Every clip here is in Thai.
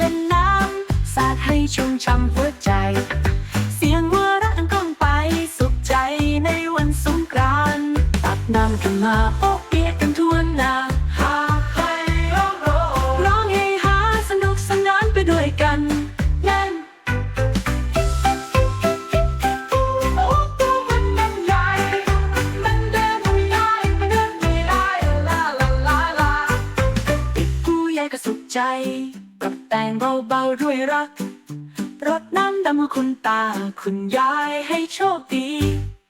เล่นน้ำสาดให้ชุ่มช่ำหัวใจ เสียงวัวระอันก้องไปสุขใจในวันสงกรานตักน้ำกันมาโอเปีกกันทวนน้า ใหญ่ก็สุขใจ กับแต่งเบาๆด้วยรักรดน้ำดำหัวคุณตา คุณยายให้โชคดี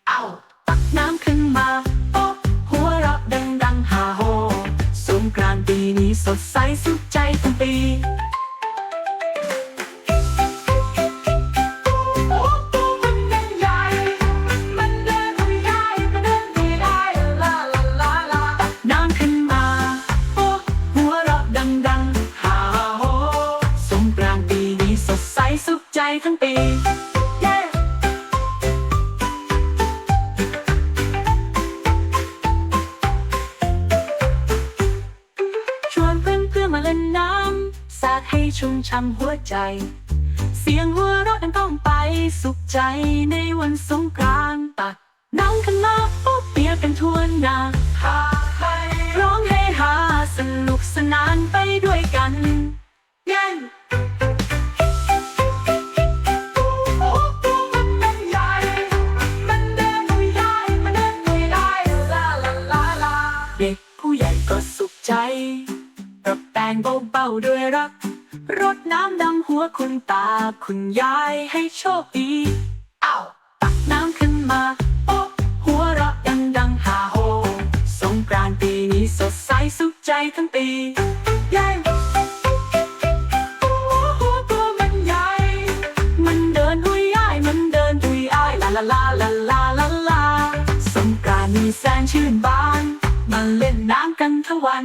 เอาตักน้ำขึ้นมาโป๊ะหัวเราะดังๆฮาโฮสงกรานต์ปีนี้สดใสสุขใจทั้งปี ใจทั้งปีเย้ชวนเพื่อนเพื่อมาเล่นน้ำ สาดให้ชุ่มช่ำหัวใจ เสียงหัวเราะดังก้องไปสุขใจในวันสงกรานต์ตักน้ำกันมาโอ้เปียกกันทั่วหน้า เด็กผู้ใหญ่ก็สุขใจกับแต่งเบาๆด้วยรัก รดน้ำดำหัวคุณตาคุณยายให้โชคดีเอาตักน้ำขึ้นมาโป๊ะหัวเราะดังดังฮาโฮ สงกรานต์ปีนี้สดใสสุขใจทั้งปีเย้โอ้โหตัวมันใหญ่มันเดินหุยอ้ายมันเดินหุยอ้ายลาลาลาลาลาลาลาสงกรานต์นี้แสนชื่นบาน วัน